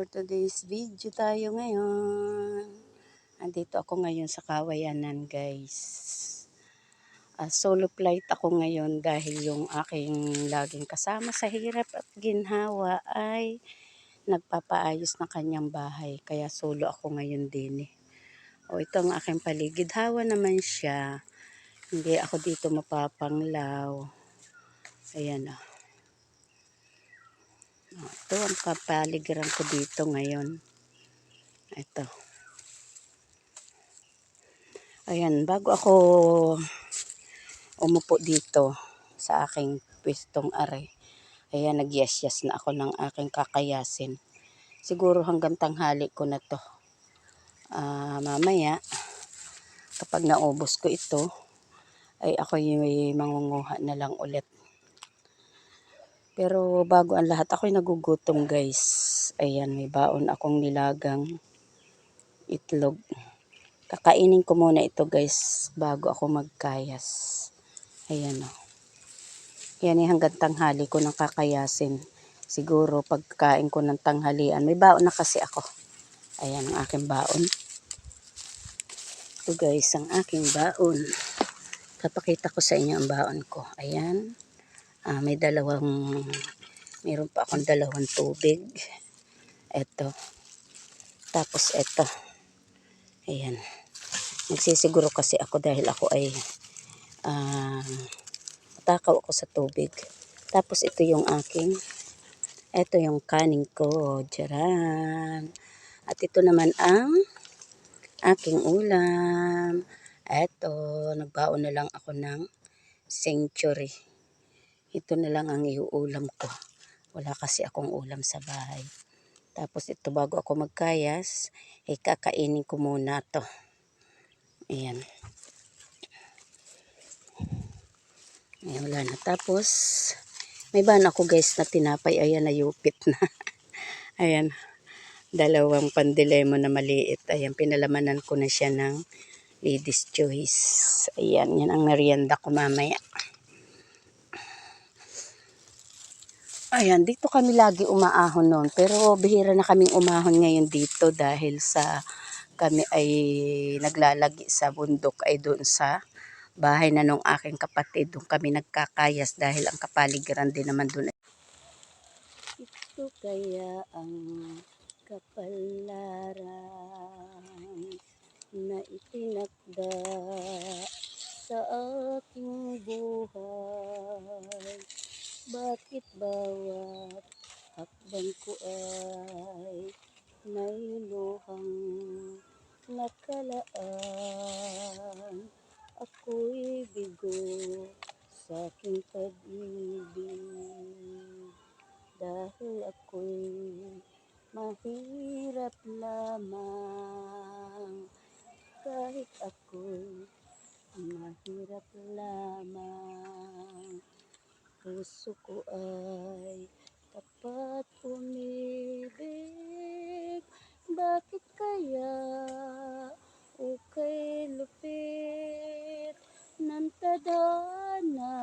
for today's video tayo ngayon. Andito ako ngayon sa Kawayanan guys. Ah, solo flight ako ngayon dahil yung aking laging kasama sa hirap at ginhawa ay nagpapaayos ng kanyang bahay. Kaya solo ako ngayon din eh. O ito ang aking paligid. Hawa naman siya. Hindi ako dito mapapanglaw. Ayan ah. Oh, ito ang kapaligiran ko dito ngayon. Ito. Ayan, bago ako umupo dito sa aking pwestong are. Ayan, nagyas-yas na ako ng aking kakayasin. Siguro hanggang tanghali ko na to. Ah, mamaya, kapag naubos ko ito, ay ako yung mangunguha na lang ulit. Pero bago ang lahat, ako'y nagugutom guys. Ayan, may baon akong nilagang itlog. Kakainin ko muna ito guys bago ako magkayas. Ayan o. Yan eh, hanggang tanghali ko nang kakayasin. Siguro pagkain ko ng tanghalian. May baon na kasi ako. Ayan ang aking baon. Ito guys, ang aking baon. Kapakita ko sa inyo ang baon ko. Ayan. Ah, may dalawang, meron pa akong dalawang tubig. Ito. Tapos ito. Ayan. Nagsisiguro kasi ako dahil ako ay ah, matakaw ako sa tubig. Tapos ito yung aking, ito yung kanin ko. Diyan. At ito naman ang aking ulam. Ito, nagbaon na lang ako ng century. Ito na lang ang iuulam ko. Wala kasi akong ulam sa bahay. Tapos ito bago ako magkayas, eh kakainin ko muna to. Ayan. Ayan, wala na. Tapos, may ban ako guys na tinapay. Ayan, nayupit na. Ayan. Dalawang pandilemo na maliit. Ayan, pinalamanan ko na siya ng ladies choice. Ayan, yan ang merienda ko mamaya. Ayan, dito kami lagi umaahon noon. Pero bihira na kaming umahon ngayon dito dahil sa kami ay naglalagi sa bundok ay doon sa bahay na nung aking kapatid. Doon kami nagkakayas dahil ang kapaligiran din naman doon. Ito kaya ang kapalaran na itinakda sa aking buhay. Bakit bawat hakbang ko ay may luhang nakalaan? Ako'y bigo sa aking pag-ibig. Dahil ako'y mahirap lamang. Kahit ako'y mahirap lamang puso ko ay tapat umibig. Bakit kaya ukay lupit ng tadhana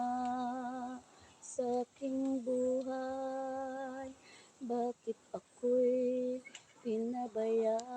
sa aking buhay? Bakit ako'y pinabayaan?